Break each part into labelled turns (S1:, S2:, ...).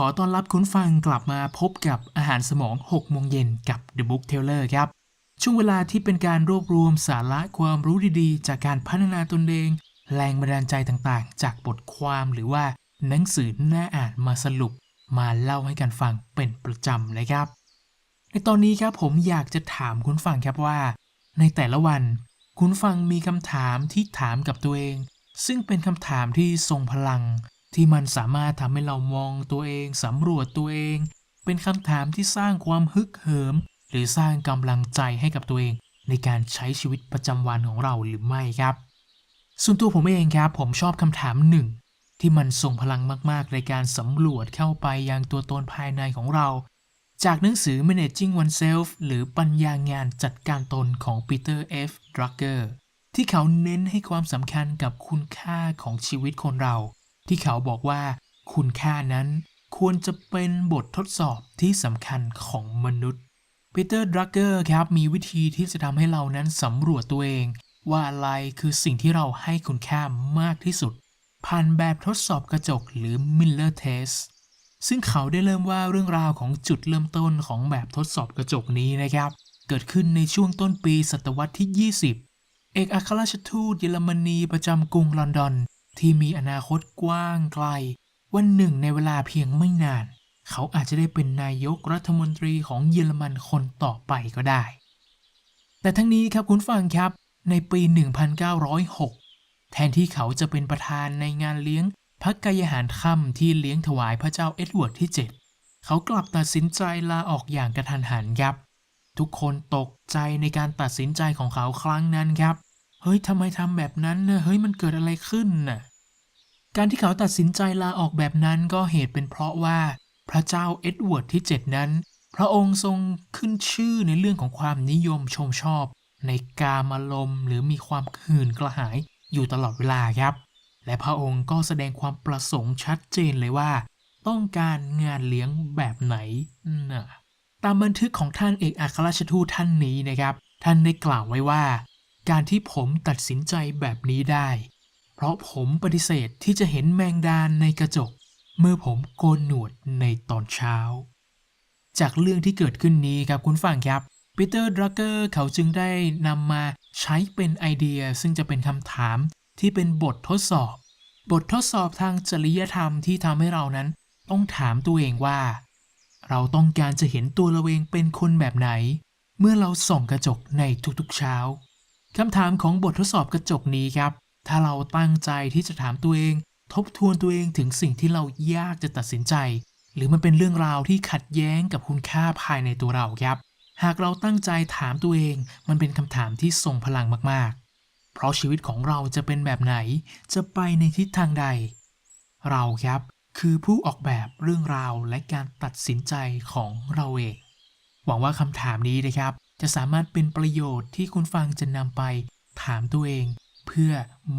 S1: ขอต้อนรับคุณฟังกลับมาพบกับอาหารสมอง 6 โมงเย็นกับ The Book Teller ครับ ช่วงเวลาที่เป็นการรวบรวมสาระความรู้ดีๆ จากการพัฒนาตนเอง แรงบันดาลใจต่างๆ จากบทความหรือว่าหนังสือน่าอ่านมาสรุป มาเล่าให้กันฟังเป็นประจำเลยครับ ในตอนนี้ครับผมอยากจะถามคุณฟังครับว่า ในแต่ละวัน คุณฟังมีคำถามที่ถามกับตัวเอง ซึ่งเป็นคำถามที่ทรงพลัง ที่มันสามารถทำให้เรามองตัวเองสำรวจตัวเอง เป็นคำถามที่สร้างความฮึกเหิม หรือสร้างกำลังใจให้กับตัวเอง ในการใช้ชีวิตประจำวันของเราหรือไม่ครับ ส่วนตัวผมเองครับ ผมชอบคำถามหนึ่งที่มันส่งพลังมาก ๆ ในการสำรวจเข้าไปยังตัวตนภายในของเรา จากหนังสือ Managing Oneself หรือปัญญางานจัดการตนของ Peter F. Drucker ที่เขาเน้นให้ความสำคัญกับคุณค่าของชีวิตคนเรา ที่เขาบอกว่า คุณค่านั้นควรจะเป็นบททดสอบที่สำคัญของมนุษย์ปีเตอร์ดรักเกอร์ครับมีวิธีที่จะทำให้เรานั้นสำรวจตัวเอง ว่าอะไรคือสิ่งที่เราให้คุณค่ามากที่สุด ผ่านแบบทดสอบกระจกหรือ Miller Test ซึ่งเขาได้เริ่มว่าเรื่องราวของจุดเริ่มต้นของแบบทดสอบกระจกนี้นะครับ เกิดขึ้นในช่วงต้นปีศตวรรษที่ 20 เอกอัครราชทูตเยอรมนีประจำกรุงลอนดอน ที่มีอนาคตกว้างไกล วันหนึ่งในเวลาเพียงไม่นาน เขาอาจจะได้เป็นนายกรัฐมนตรีของเยอรมันคนต่อไปก็ได้ แต่ทั้งนี้ครับคุณฟังครับ ในปี 1906 แทนที่เขาจะเป็นประธานในงานเลี้ยงพักกายหารค่ำที่เลี้ยงถวายพระเจ้าเอ็ดเวิร์ดที่ 7 เขากลับตัดสินใจลาออกอย่างกระทันหันครับ ทุกคนตกใจในการตัดสินใจของเขาครั้งนั้นครับ เฮ้ยทำไมทำแบบนั้นนะเฮ้ยมันเกิดอะไรขึ้นน่ะ การที่เขาตัดสินใจลาออกแบบนั้นก็เหตุเป็นเพราะว่า พระเจ้าเอ็ดเวิร์ดที่ 7 นั้น พระองค์ทรงขึ้นชื่อในเรื่องของความนิยมชมชอบ ในกามอารมณ์หรือมีความหื่นกระหายอยู่ตลอดเวลาครับ และพระองค์ก็แสดงความประสงค์ชัดเจนเลยว่า ต้องการงานเลี้ยงแบบไหนน่ะตามบันทึกของท่านเอกอัครราชทูตท่านนี้นะครับ ท่านได้กล่าวไว้ว่า การที่ผมตัดสินใจแบบนี้ได้ เพราะผมปฏิเสธที่จะเห็นแมงดาในกระจก เมื่อผมโกนหนวดในตอนเช้า จากเรื่องที่เกิดขึ้นนี้ครับคุณฟังครับปีเตอร์ดรักเกอร์เขาจึงได้นำมาใช้เป็นไอเดียซึ่งจะเป็นคำถามที่เป็นบททดสอบ บททดสอบทางจริยธรรมที่ทำให้เรานั้น ต้องถามตัวเองว่า เราต้องการจะเห็นตัวเราเองเป็นคนแบบไหน เมื่อเราส่องกระจกในทุกๆเช้า คำถามของบททดสอบกระจกนี้ครับ ถ้าเราตั้งใจที่จะถามตัวเอง ทบทวนตัวเองถึงสิ่งที่เรายากจะตัดสินใจ หรือมันเป็นเรื่องราวที่ขัดแย้งกับคุณค่าภายในตัวเราครับ หากเราตั้งใจถามตัวเอง มันเป็นคำถามที่ทรงพลังมากๆ เพราะชีวิตของเราจะเป็นแบบไหน จะไปในทิศทางใด เราครับคือผู้ออกแบบเรื่องราวและการตัดสินใจของเราเอง หวังว่าคำถามนี้นะครับ จะสามารถเป็นประโยชน์ที่คุณฟังจะนำไปถามตัวเอง เพื่อ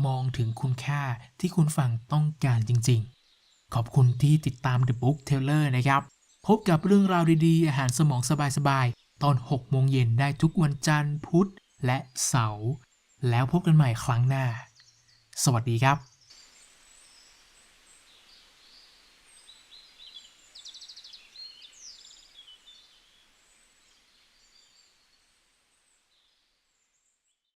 S1: มองถึงคุณค่าที่คุณฟังต้องการจริง ๆ ขอบคุณที่ติดตาม The Book Teller นะครับ พบกับเรื่องราวดีๆ อาหารสมองสบายๆ ตอน 6 โมงเย็นได้ทุกวันจันทร์พุธและเสาร์แล้วพบกันใหม่ครั้งหน้า สวัสดีครับ